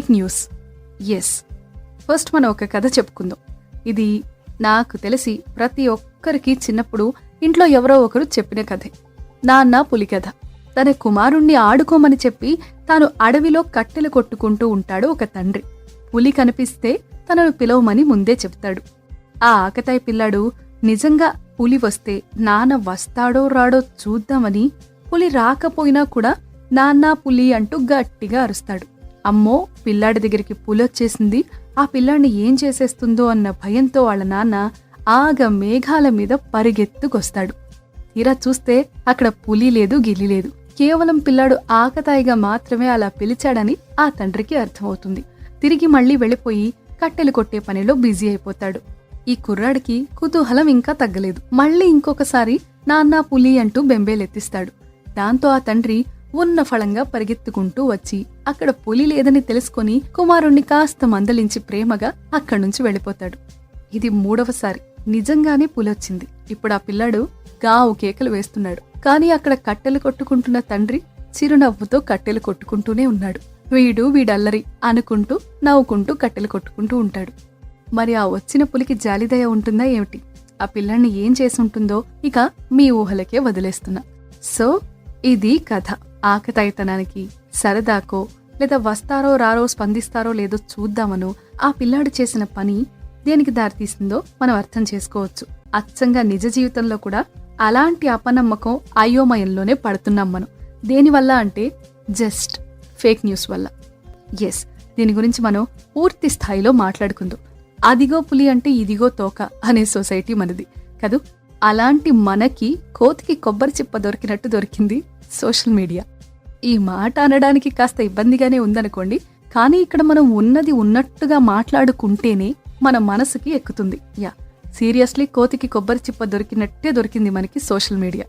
Fake news. Yes first మనం ఒక కథ చెప్పుకుందాం. ఇది నాకు తెలిసి ప్రతి ఒక్కరికి చిన్నప్పుడు ఇంట్లో ఎవరో ఒకరు చెప్పిన కథే. నాన్న పులి కథ. తన కుమారుణ్ణి ఆడుకోమని చెప్పి తాను అడవిలో కట్టెలు కొట్టుకుంటూ ఉంటాడు ఒక తండ్రి. పులి కనిపిస్తే తనను పిలవమని ముందే చెప్తాడు. ఆ ఆకతాయి పిల్లాడు నిజంగా పులి వస్తే నాన్న వస్తాడో రాడో చూద్దామని పులి రాకపోయినా కూడా నాన్న పులి అంటూ గట్టిగా అరుస్తాడు. అమ్మో పిల్లాడి దగ్గరికి పులొచ్చేసింది. ఆ పిల్లాడిని ఏం చేసేస్తుందో అన్న భయంతో వాళ్ళ నాన్న ఆగ మేఘాల మీద పరిగెత్తుకొస్తాడు. తీరా చూస్తే అక్కడ పులి లేదు గిలి లేదు. కేవలం పిల్లాడు ఆకతాయిగా మాత్రమే అలా పిలిచాడని ఆ తండ్రికి అర్థమవుతుంది. తిరిగి మళ్ళీ వెళ్ళిపోయి కట్టెలు కొట్టే పనిలో బిజీ అయిపోతాడు. ఈ కుర్రాడికి కుతూహలం ఇంకా తగ్గలేదు. మళ్ళీ ఇంకొకసారి నాన్న పులి అంటూ బెంబేలెత్తిస్తాడు. దాంతో ఆ తండ్రి ఉన్న ఫలంగా పరిగెత్తుకుంటూ వచ్చి అక్కడ పులి లేదని తెలుసుకొని కుమారుణ్ణి కాస్త మందలించి ప్రేమగా అక్కడి నుంచి వెళ్ళిపోతాడు. ఇది మూడవసారి. నిజంగానే పులొచ్చింది. ఇప్పుడు ఆ పిల్లాడు గావు కేకలు వేస్తున్నాడు. కానీ అక్కడ కట్టెలు కొట్టుకుంటున్న తండ్రి చిరునవ్వుతో కట్టెలు కొట్టుకుంటూనే ఉన్నాడు. వీడు వీడల్లరి అనుకుంటూ నవ్వుకుంటూ కట్టెలు కొట్టుకుంటూ ఉంటాడు. మరి ఆ వచ్చిన పులికి జాలిదయ ఉంటుందా ఏమిటి? ఆ పిల్లాన్ని ఏం చేసి ఉంటుందో ఇక మీ ఊహలకే వదిలేస్తున్నా. సో ఇది కథ. ఆకతాయితనానికి సరదాకో లేదా వస్తారో రారో స్పందిస్తారో లేదో చూద్దామనో ఆ పిల్లాడు చేసిన పని దేనికి దారితీసిందో మనం అర్థం చేసుకోవచ్చు. అచ్చంగా నిజ జీవితంలో కూడా అలాంటి అపనమ్మకం అయోమయంలోనే పడుతున్నాం మనం. దేనివల్ల అంటే జస్ట్ ఫేక్ న్యూస్ వల్ల. ఎస్ దీని గురించి మనం పూర్తి స్థాయిలో మాట్లాడుకుందాం. అదిగో పులి అంటే ఇదిగో తోక అనే సొసైటీ మనది. కదూ? అలాంటి మనకి కోతికి కొబ్బరి చిప్ప దొరికినట్టు దొరికింది సోషల్ మీడియా. ఈ మాట అనడానికి కాస్త ఇబ్బందిగానే ఉందనుకోండి కానీ ఇక్కడ మనం ఉన్నది ఉన్నట్టుగా మాట్లాడుకుంటేనే మన మనసుకి ఎక్కుతుంది. యా సీరియస్లీ కోతికి కొబ్బరి చిప్ప దొరికినట్టే దొరికింది మనకి సోషల్ మీడియా.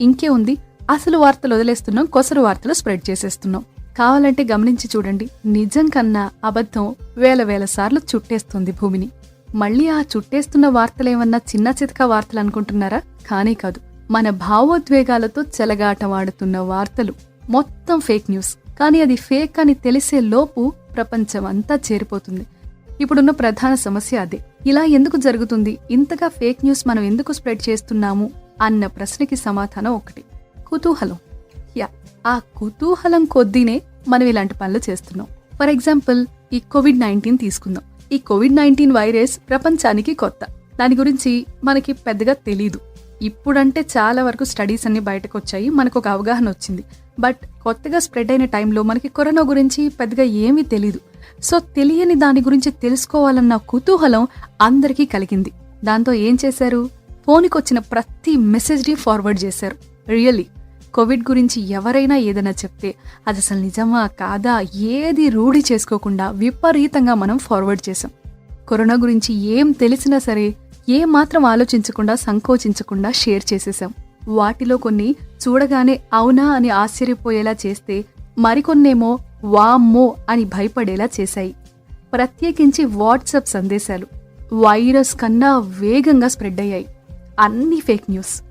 ఇంకే ఉంది అసలు వార్తలు వదిలేస్తున్నాం కొసరు వార్తలు స్ప్రెడ్ చేసేస్తున్నాం. కావాలంటే గమనించి చూడండి నిజం కన్నా అబద్ధం వేల వేల సార్లు చుట్టేస్తుంది భూమిని. మళ్ళీ ఆ చుట్టేస్తున్న వార్తలేమన్నా చిన్న చితక వార్తలు అనుకుంటున్నారా? కానీ కాదు మన భావోద్వేగాలతో చెలగాటమాడుతున్న వార్తలు. మొత్తం ఫేక్ న్యూస్. కానీ అది ఫేక్ అని తెలిసే లోపు ప్రపంచం అంతా చేరిపోతుంది. ఇప్పుడున్న ప్రధాన సమస్య అదే. ఇలా ఎందుకు జరుగుతుంది? ఇంతగా ఫేక్ న్యూస్ మనం ఎందుకు స్ప్రెడ్ చేస్తున్నాము? అన్న ప్రశ్నకి సమాధానం ఒకటి. కుతూహలం. యా ఆ కుతూహలం కొద్దీనే మనం ఇలాంటి పనులు చేస్తున్నాం. ఫర్ ఎగ్జాంపుల్ ఈ కోవిడ్ నైన్టీన్ తీసుకుందాం. ఈ కోవిడ్ నైన్టీన్ వైరస్ ప్రపంచానికి కొత్త. దాని గురించి మనకి పెద్దగా తెలీదు. ఇప్పుడంటే చాలా వరకు స్టడీస్ అన్ని బయటకు వచ్చాయి మనకు ఒక అవగాహన వచ్చింది. బట్ కొత్తగా స్ప్రెడ్ అయిన టైంలో మనకి కరోనా గురించి పెద్దగా ఏమీ తెలీదు. సో తెలియని దాని గురించి తెలుసుకోవాలన్న కుతూహలం అందరికీ కలిగింది. దాంతో ఏం చేశారు? ఫోన్కి వచ్చిన ప్రతి మెసేజ్ని ఫార్వర్డ్ చేశారు. రియల్లీ కోవిడ్ గురించి ఎవరైనా ఏదైనా చెప్తే అది అసలు నిజమా కాదా ఏది రూఢి చేసుకోకుండా విపరీతంగా మనం ఫార్వర్డ్ చేసాం కరోనా గురించి ఏం తెలిసినా సరే ఏ మాత్రం ఆలోచించకుండా సంకోచించకుండా షేర్ చేసేసాం వాటిలో కొన్ని చూడగానే అవునా అని ఆశ్చర్యపోయేలా చేస్తే మరికొన్నేమో వామ్మో అని భయపడేలా చేశాయి. ప్రత్యేకించి వాట్సాప్ సందేశాలు వైరస్ కన్నా వేగంగా స్ప్రెడ్ అయ్యాయి. అన్ని ఫేక్ న్యూస్.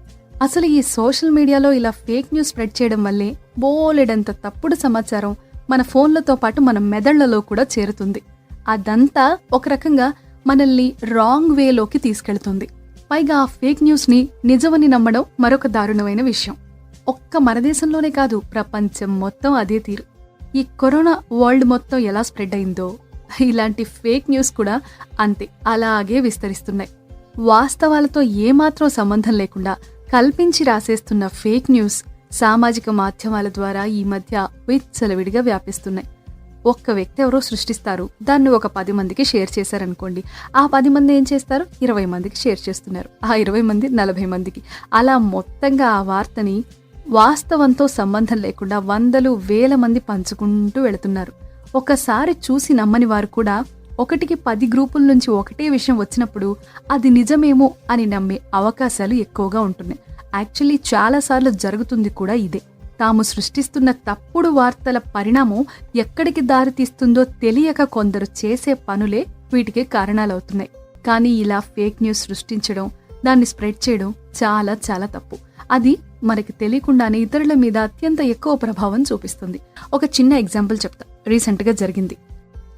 అసలు ఈ సోషల్ మీడియాలో ఇలా ఫేక్ న్యూస్ స్ప్రెడ్ చేయడం వల్లే బోలెడంత తప్పుడు సమాచారం మన ఫోన్లతో పాటు మన మెదళ్ళలో కూడా చేరుతుంది. అదంతా ఒక రకంగా మనల్ని రాంగ్ వేలోకి తీసుకెళ్తుంది. పైగా ఆ ఫేక్ న్యూస్ని నిజమని నమ్మడం మరొక దారుణమైన విషయం. ఒక్క మన దేశంలోనే కాదు ప్రపంచం మొత్తం అదే తీరు. ఈ కరోనా వరల్డ్ మొత్తం ఎలా స్ప్రెడ్ అయిందో ఇలాంటి ఫేక్ న్యూస్ కూడా అంతే అలాగే విస్తరిస్తున్నాయి. వాస్తవాలతో ఏమాత్రం సంబంధం లేకుండా కల్పించి రాసేస్తున్న ఫేక్ న్యూస్ సామాజిక మాధ్యమాల ద్వారా ఈ మధ్య విచ్చలవిడిగా వ్యాపిస్తున్నాయి. ఒక్క వ్యక్తి ఎవరో సృష్టిస్తారు. దాన్ని ఒక పది మందికి షేర్ చేశారనుకోండి. ఆ పది మంది ఏం చేస్తారు? ఇరవై మందికి షేర్ చేస్తున్నారు. ఆ ఇరవై మంది నలభై మందికి. అలా మొత్తంగా ఆ వార్తని వాస్తవంతో సంబంధం లేకుండా వందలు వేల మంది పంచుకుంటూ వెళుతున్నారు. ఒకసారి చూసి నమ్మని వారు కూడా ఒకటికి పది గ్రూపుల నుంచి ఒకటే విషయం వచ్చినప్పుడు అది నిజమేమో అని నమ్మే అవకాశాలు ఎక్కువగా ఉంటున్నాయి. యాక్చువల్లీ చాలాసార్లు జరుగుతుంది కూడా ఇదే. తాము సృష్టిస్తున్న తప్పుడు వార్తల పరిణామం ఎక్కడికి దారితీస్తుందో తెలియక కొందరు చేసే పనులే వీటికి కారణాలవుతున్నాయి. కానీ ఇలా ఫేక్ న్యూస్ సృష్టించడం దాన్ని స్ప్రెడ్ చేయడం చాలా చాలా తప్పు. అది మనకి తెలియకుండానే ఇతరుల మీద అత్యంత ఎక్కువ ప్రభావం చూపిస్తుంది. ఒక చిన్న ఎగ్జాంపుల్ చెప్తా. రీసెంట్గా జరిగింది.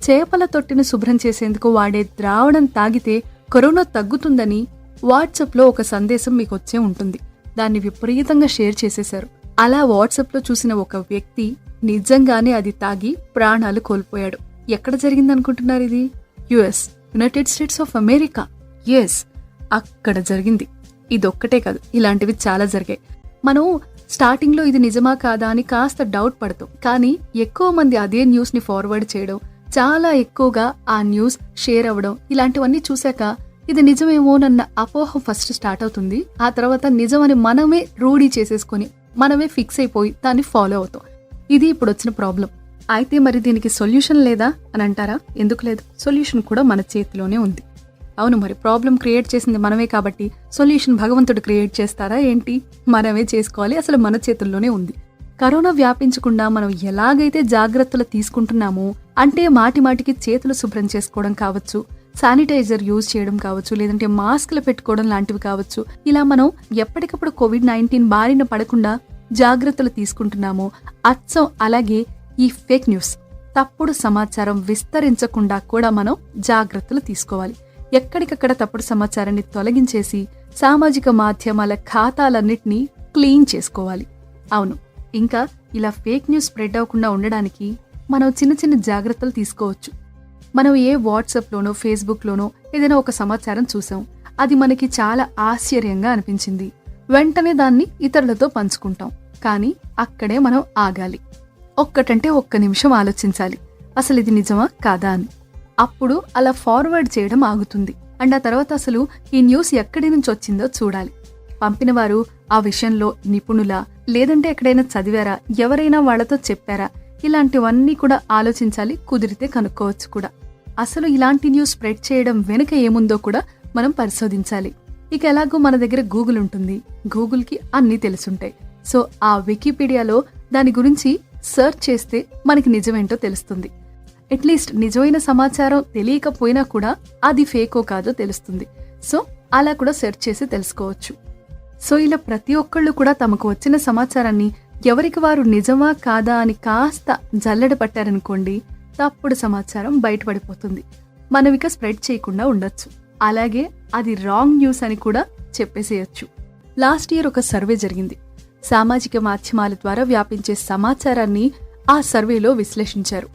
చేపల తొట్టిని శుభ్రం చేసేందుకు వాడే ద్రావణం తాగితే కరోనా తగ్గుతుందని వాట్సాప్లో ఒక సందేశం మీకు వచ్చే ఉంటుంది. దాన్ని విపరీతంగా షేర్ చేసేశారు. అలా వాట్సాప్లో చూసిన ఒక వ్యక్తి నిజంగానే అది తాగి ప్రాణాలు కోల్పోయాడు. ఎక్కడ జరిగిందనుకుంటున్నారు ఇది? US United States of America. Yes అక్కడ జరిగింది. ఇదొక్కటే కాదు ఇలాంటివి చాలా జరిగాయి. మనం స్టార్టింగ్లో ఇది నిజమా కాదా అని కాస్త డౌట్ పడతాం. కానీ ఎక్కువ మంది అదే న్యూస్ని ఫార్వర్డ్ చేయడం చాలా ఎక్కువగా ఆ న్యూస్ షేర్ అవ్వడం ఇలాంటివన్నీ చూశాక ఇది నిజమేమోనన్న అపోహ ఫస్ట్ స్టార్ట్ అవుతుంది. ఆ తర్వాత నిజమని మనమే రూఢీ చేసేసుకొని మనమే ఫిక్స్ అయిపోయి దాన్ని ఫాలో అవుతాం. ఇది ఇప్పుడు వచ్చిన ప్రాబ్లం. అయితే మరి దీనికి సొల్యూషన్ లేదా అని అంటారా? ఎందుకు లేదు? సొల్యూషన్ కూడా మన చేతిలోనే ఉంది. అవును మరి ప్రాబ్లం క్రియేట్ చేసింది మనమే కాబట్టి సొల్యూషన్ భగవంతుడు క్రియేట్ చేస్తారా ఏంటి? మనమే చేసుకోవాలి అసలు మన చేతుల్లోనే ఉంది. కరోనా వ్యాపించకుండా మనం ఎలాగైతే జాగ్రత్తలు తీసుకుంటున్నామో అంటే మాటి మాటికి చేతులు శుభ్రం చేసుకోవడం కావచ్చు శానిటైజర్ యూజ్ చేయడం కావచ్చు లేదంటే మాస్క్లు పెట్టుకోవడం లాంటివి కావచ్చు ఇలా మనం ఎప్పటికప్పుడు కోవిడ్ నైన్టీన్ బారిన పడకుండా జాగ్రత్తలు తీసుకుంటున్నామో అచ్చం అలాగే ఈ ఫేక్ న్యూస్ తప్పుడు సమాచారం విస్తరించకుండా కూడా మనం జాగ్రత్తలు తీసుకోవాలి. ఎక్కడికక్కడ తప్పుడు సమాచారాన్ని తొలగించేసి సామాజిక మాధ్యమాల ఖాతాలన్నింటినీ క్లీన్ చేసుకోవాలి. అవును. ఇంకా ఇలా ఫేక్ న్యూస్ స్ప్రెడ్ అవ్వకుండా ఉండడానికి మనం చిన్న చిన్న జాగ్రత్తలు తీసుకోవచ్చు. మనం ఏ వాట్సాప్లోనో ఫేస్బుక్లోనో ఏదైనా ఒక సమాచారం చూసాం అది మనకి చాలా ఆశ్చర్యంగా అనిపించింది. వెంటనే దాన్ని ఇతరులతో పంచుకుంటాం కానీ అక్కడే మనం ఆగాలి. ఒక్కటంటే ఒక్క నిమిషం ఆలోచించాలి అసలు ఇది నిజమా కాదా అని. అప్పుడు అలా ఫార్వర్డ్ చేయడం ఆగుతుంది. అండ్ ఆ తర్వాత అసలు ఈ న్యూస్ ఎక్కడి నుంచి వచ్చిందో చూడాలి. పంపినవారు ఆ విషయంలో నిపుణులా? లేదంటే ఎక్కడైనా చదివారా? ఎవరైనా వాళ్ళతో చెప్పారా? ఇలాంటివన్నీ కూడా ఆలోచించాలి కుదిరితే కనుక్కోవచ్చు కూడా. అసలు ఇలాంటి న్యూస్ స్ప్రెడ్ చేయడం వెనుక ఏముందో కూడా మనం పరిశోధించాలి. ఇక ఎలాగో మన దగ్గర గూగుల్ ఉంటుంది. గూగుల్కి అన్నీ తెలుసుంటాయి. సో ఆ వికీపీడియాలో దాని గురించి సెర్చ్ చేస్తే మనకి నిజమేంటో తెలుస్తుంది. అట్లీస్ట్ నిజమైన సమాచారం తెలియకపోయినా కూడా అది ఫేకో కాదో తెలుస్తుంది. సో అలా కూడా సెర్చ్ చేసి తెలుసుకోవచ్చు. సో ఇలా ప్రతి ఒక్కళ్ళు కూడా తమకు వచ్చిన సమాచారాన్ని ఎవరికి వారు నిజమా కాదా అని కాస్త జల్లెడ పట్టారనుకోండి తప్పుడు సమాచారం బయటపడిపోతుంది. మనం ఇక స్ప్రెడ్ చేయకుండా ఉండొచ్చు. అలాగే అది రాంగ్ న్యూస్ అని కూడా చెప్పేసేయచ్చు. లాస్ట్ ఇయర్ ఒక సర్వే జరిగింది. సామాజిక మాధ్యమాల ద్వారా వ్యాపించే సమాచారాన్ని ఆ సర్వేలో విశ్లేషించారు.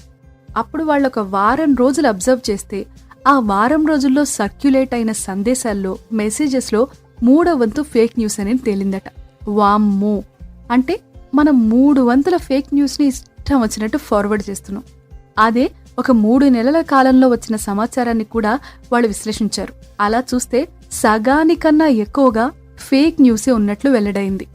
అప్పుడు వాళ్ళు ఒక వారం రోజులు అబ్జర్వ్ చేస్తే ఆ వారం రోజుల్లో సర్క్యులేట్ అయిన సందేశాల్లో మెసేజెస్లో మూడో వంతు ఫేక్ న్యూస్ అనేది తేలిందట. వామ్మో! అంటే మనం మూడు వంతుల ఫేక్ న్యూస్ని ఇష్టం వచ్చినట్టు ఫార్వర్డ్ చేస్తున్నాం. అదే ఒక మూడు నెలల కాలంలో వచ్చిన సమాచారాన్ని కూడా వాళ్ళు విశ్లేషించారు. అలా చూస్తే సగానికన్నా ఎక్కువగా ఫేక్ న్యూసే ఉన్నట్లు వెల్లడైంది.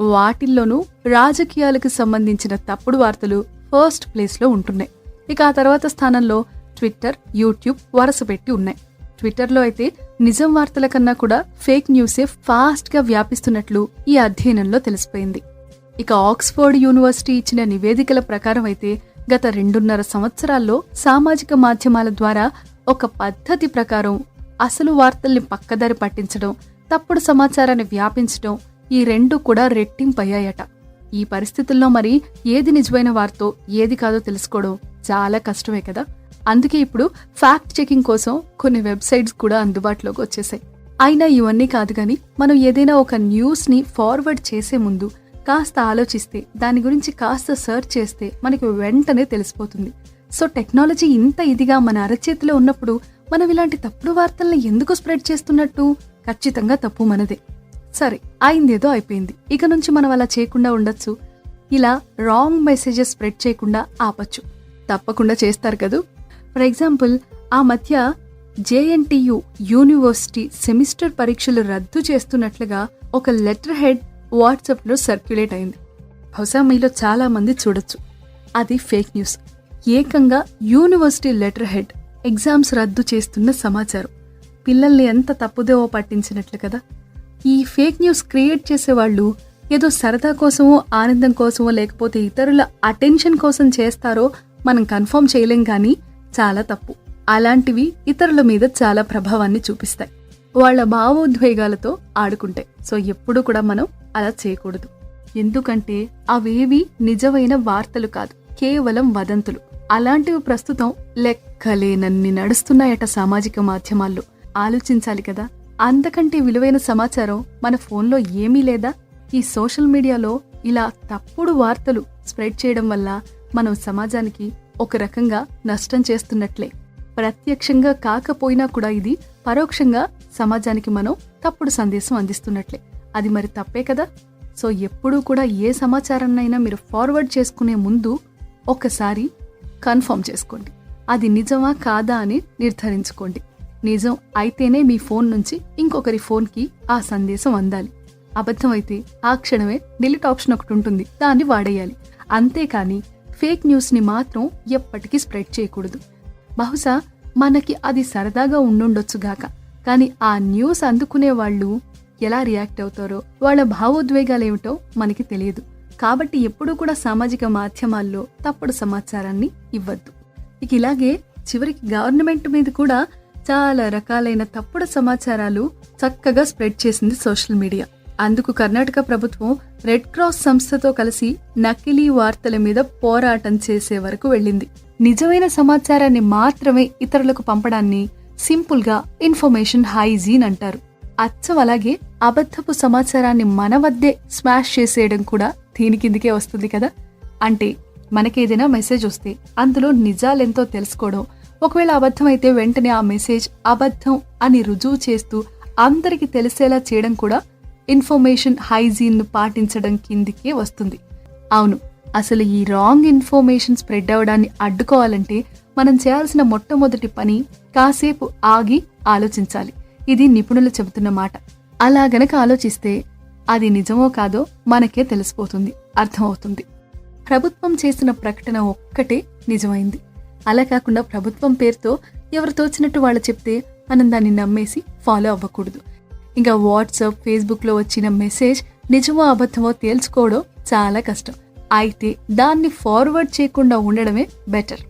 వాటిల్లోనూ రాజకీయాలకు సంబంధించిన తప్పుడు వార్తలు ఫస్ట్ ప్లేస్లో ఉంటున్నాయి. ఇక ఆ తర్వాత స్థానంలో ట్విట్టర్ యూట్యూబ్ వరుస పెట్టి ఉన్నాయి. ట్విట్టర్లో అయితే నిజం వార్తల కన్నా కూడా ఫేక్ న్యూసే ఫాస్ట్గా వ్యాపిస్తున్నట్లు ఈ అధ్యయనంలో తెలిసిపోయింది. ఇక ఆక్స్ఫర్డ్ యూనివర్సిటీ ఇచ్చిన నివేదికల ప్రకారం అయితే గత రెండున్నర సంవత్సరాల్లో సామాజిక మాధ్యమాల ద్వారా ఒక పద్ధతి ప్రకారం అసలు వార్తల్ని పక్కదారి పట్టించడం తప్పుడు సమాచారాన్ని వ్యాపించడం ఈ రెండు కూడా రెట్టింపయ్యాయట. ఈ పరిస్థితుల్లో మరి ఏది నిజమైన వార్తో ఏది కాదో తెలుసుకోవడం చాలా కష్టమే కదా. అందుకే ఇప్పుడు ఫ్యాక్ట్ చెకింగ్ కోసం కొన్ని వెబ్సైట్స్ కూడా అందుబాటులోకి వచ్చేసాయి. అయినా ఇవన్నీ కాదు కానీ మనం ఏదైనా ఒక న్యూస్ని ఫార్వర్డ్ చేసే ముందు కాస్త ఆలోచిస్తే దాని గురించి కాస్త సెర్చ్ చేస్తే మనకి వెంటనే తెలిసిపోతుంది. సో టెక్నాలజీ ఇంత ఇదిగా మన అరచేతిలో ఉన్నప్పుడు మనం ఇలాంటి తప్పుడు వార్తల్ని ఎందుకు స్ప్రెడ్ చేస్తున్నట్టు? ఖచ్చితంగా తప్పు మనదే. సరే అయిందేదో అయిపోయింది. ఇక నుంచి మనం అలా చేయకుండా ఉండొచ్చు. ఇలా రాంగ్ మెసేజెస్ స్ప్రెడ్ చేయకుండా ఆపచ్చు. తప్పకుండా చేస్తారు కదూ? ఫర్ ఎగ్జాంపుల్ ఆ మధ్య జేఎన్టీయు యూనివర్సిటీ సెమిస్టర్ పరీక్షలు రద్దు చేస్తున్నట్లుగా ఒక లెటర్ హెడ్ వాట్సాప్లో సర్క్యులేట్ అయింది. బహుశా మీలో చాలామంది చూడొచ్చు. అది ఫేక్ న్యూస్. ఏకంగా యూనివర్సిటీ లెటర్ హెడ్ ఎగ్జామ్స్ రద్దు చేస్తున్న సమాచారం. పిల్లల్ని ఎంత తప్పుదేవో పట్టించినట్లు కదా? ఈ ఫేక్ న్యూస్ క్రియేట్ చేసేవాళ్ళు ఏదో సరదా కోసమో ఆనందం కోసమో లేకపోతే ఇతరుల అటెన్షన్ కోసం చేస్తారో మనం కన్ఫర్మ్ చేయలేం కానీ చాలా తప్పు. అలాంటివి ఇతరుల మీద చాలా ప్రభావాన్ని చూపిస్తాయి. వాళ్ళ భావోద్వేగాలతో ఆడుకుంటాయి. సో ఎప్పుడు కూడా మనం అలా చేయకూడదు. ఎందుకంటే అవేవి నిజమైన వార్తలు కాదు. కేవలం వదంతులు. అలాంటివి ప్రస్తుతం లెక్కలేనన్ని నడుస్తున్నాయట సామాజిక మాధ్యమాల్లో. ఆలోచించాలి కదా! అంతకంటే విలువైన సమాచారం మన ఫోన్లో ఏమీ లేదా? ఈ సోషల్ మీడియాలో ఇలా తప్పుడు వార్తలు స్ప్రెడ్ చేయడం వల్ల మనం సమాజానికి ఒక రకంగా నష్టం చేస్తున్నట్లే. ప్రత్యక్షంగా కాకపోయినా కూడా ఇది పరోక్షంగా సమాజానికి మనం తప్పుడు సందేశం అందిస్తున్నట్లే. అది మరి తప్పే కదా? సో ఎప్పుడూ కూడా ఏ సమాచారాన్నైనా మీరు ఫార్వర్డ్ చేసుకునే ముందు ఒక్కసారి కన్ఫర్మ్ చేసుకోండి. అది నిజమా కాదా అని నిర్ధారించుకోండి. నిజం అయితేనే మీ ఫోన్ నుంచి ఇంకొకరి ఫోన్కి ఆ సందేశం అందాలి. అబద్ధం అయితే ఆ క్షణమే డిలీట్ ఆప్షన్ ఒకటి ఉంటుంది. దాన్ని వాడేయాలి. అంతేకాని ఫేక్ న్యూస్ని మాత్రం ఎప్పటికీ స్ప్రెడ్ చేయకూడదు. బహుశా మనకి అది సరదాగా ఉండుండొచ్చుగాక కానీ ఆ న్యూస్ అందుకునే వాళ్ళు ఎలా రియాక్ట్ అవుతారో వాళ్ళ భావోద్వేగాలు ఏమిటో మనకి తెలియదు. కాబట్టి ఎప్పుడూ కూడా సామాజిక మాధ్యమాల్లో తప్పుడు సమాచారాన్ని ఇవ్వద్దు. ఇక ఇలాగే చివరికి గవర్నమెంట్ మీద కూడా చాలా రకాలైన తప్పుడు సమాచారాలు చక్కగా స్ప్రెడ్ చేసింది సోషల్ మీడియా. అందుకు కర్ణాటక ప్రభుత్వం రెడ్ క్రాస్ సంస్థతో కలిసి నకిలీ వార్తల మీద పోరాటం చేసే వరకు వెళ్ళింది. నిజమైన సమాచారాన్ని మాత్రమే ఇతరులకు పంపడాన్ని సింపుల్గా ఇన్ఫర్మేషన్ హైజీన్ అంటారు. అచ్చం అలాగే అబద్ధపు సమాచారాన్ని మన వద్దే స్మాష్ చేసేయడం కూడా దీని కిందికే వస్తుంది కదా? అంటే మనకేదైనా మెసేజ్ వస్తే అందులో నిజాలెంతో తెలుసుకోవడం. ఒకవేళ అబద్ధం అయితే వెంటనే ఆ మెసేజ్ అబద్ధం అని రుజువు చేస్తూ అందరికి తెలిసేలా చేయడం కూడా ఇన్ఫర్మేషన్ హైజీన్ను పాటించడం కిందికే వస్తుంది. అవును అసలు ఈ రాంగ్ ఇన్ఫర్మేషన్ స్ప్రెడ్ అవ్వడాన్ని అడ్డుకోవాలంటే మనం చేయాల్సిన మొట్టమొదటి పని కాసేపు ఆగి ఆలోచించాలి. ఇది నిపుణులు చెబుతున్న మాట. అలా గనక ఆలోచిస్తే అది నిజమో కాదో మనకే తెలిసిపోతుంది అర్థమవుతుంది. ప్రభుత్వం చేసిన ప్రకటన ఒక్కటే నిజమైంది. అలా కాకుండా ప్రభుత్వం పేరుతో ఎవరు తోచినట్టు వాళ్ళు చెప్తే మనం దాన్ని నమ్మేసి ఫాలో అవ్వకూడదు. ఇంకా వాట్సాప్ ఫేస్బుక్లో వచ్చిన మెసేజ్ నిజమో అబద్ధమో తేల్చుకోవడం చాలా కష్టం. అయితే దాన్ని ఫార్వర్డ్ చేయకుండా ఉండడమే బెటర్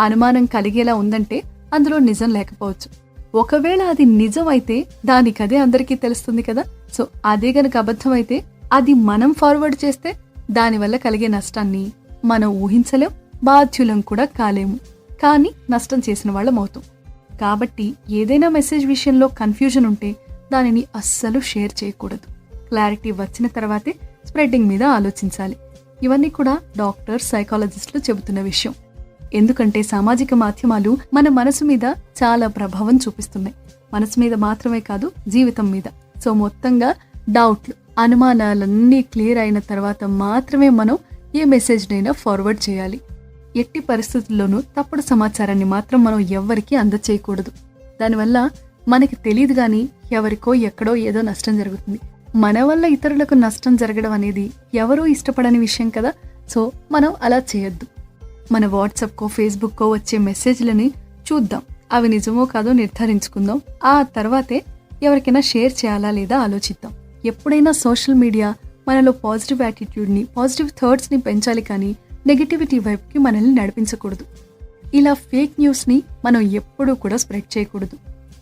అనుమానం కలిగేలా ఉందంటే అందులో నిజం లేకపోవచ్చు. ఒకవేళ అది నిజం అయితే దానికదే అందరికీ తెలుస్తుంది కదా. సో అదే గనక అబద్ధం అయితే అది మనం ఫార్వర్డ్ చేస్తే దానివల్ల కలిగే నష్టాన్ని మనం ఊహించలేం బాధ్యులం కూడా కాలేము. కానీ నష్టం చేసిన వాళ్ళం అవుతాం. కాబట్టి ఏదైనా మెసేజ్ విషయంలో కన్ఫ్యూజన్ ఉంటే దానిని అస్సలు షేర్ చేయకూడదు. క్లారిటీ వచ్చిన తర్వాతే స్ప్రెడ్డింగ్ మీద ఆలోచించాలి. ఇవన్నీ కూడా డాక్టర్ సైకాలజిస్టులు చెబుతున్న విషయం. ఎందుకంటే సామాజిక మాధ్యమాలు మన మనసు మీద చాలా ప్రభావం చూపిస్తున్నాయి. మనసు మీద మాత్రమే కాదు జీవితం మీద. సో మొత్తంగా డౌట్లు అనుమానాలన్నీ క్లియర్ అయిన తర్వాత మాత్రమే మనం ఏ మెసేజ్నైనా ఫార్వర్డ్ చేయాలి. ఎట్టి పరిస్థితుల్లోనూ తప్పుడు సమాచారాన్ని మాత్రం మనం ఎవ్వరికీ అందచేయకూడదు. దానివల్ల మనకి తెలియదు కానీ ఎవరికో ఎక్కడో ఏదో నష్టం జరుగుతుంది. మన వల్ల ఇతరులకు నష్టం జరగడం అనేది ఎవరూ ఇష్టపడని విషయం కదా. సో మనం అలా చేయొద్దు. మన వాట్సాప్కో ఫేస్బుక్కో వచ్చే మెసేజ్లని చూద్దాం. అవి నిజమో కాదో నిర్ధారించుకుందాం. ఆ తర్వాతే ఎవరికైనా షేర్ చేయాలా లేదా ఆలోచిద్దాం. ఎప్పుడైనా సోషల్ మీడియా మనలో పాజిటివ్ యాటిట్యూడ్ని పాజిటివ్ థాట్స్ని పెంచాలి కానీ నెగిటివిటీ వైపుకి మనల్ని నడిపించకూడదు. ఇలా ఫేక్ న్యూస్ని మనం ఎప్పుడూ కూడా స్ప్రెడ్ చేయకూడదు.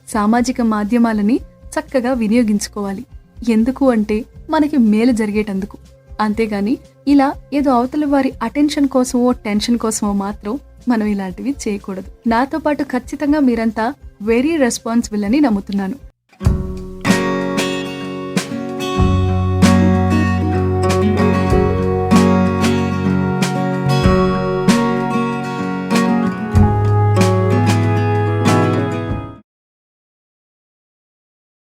సామాజిక మాధ్యమాలని చక్కగా వినియోగించుకోవాలి. ఎందుకు అంటే మనకి మేలు జరిగేటందుకు. అంతేగాని ఇలా ఏదో అవతల వారి అటెన్షన్ కోసమో టెన్షన్ కోసమో మాత్రం మనం ఇలాంటివి చేయకూడదు. నాతో పాటు ఖచ్చితంగా మీరంతా వెరీ రెస్పాన్సిబుల్ అని నమ్ముతున్నాను.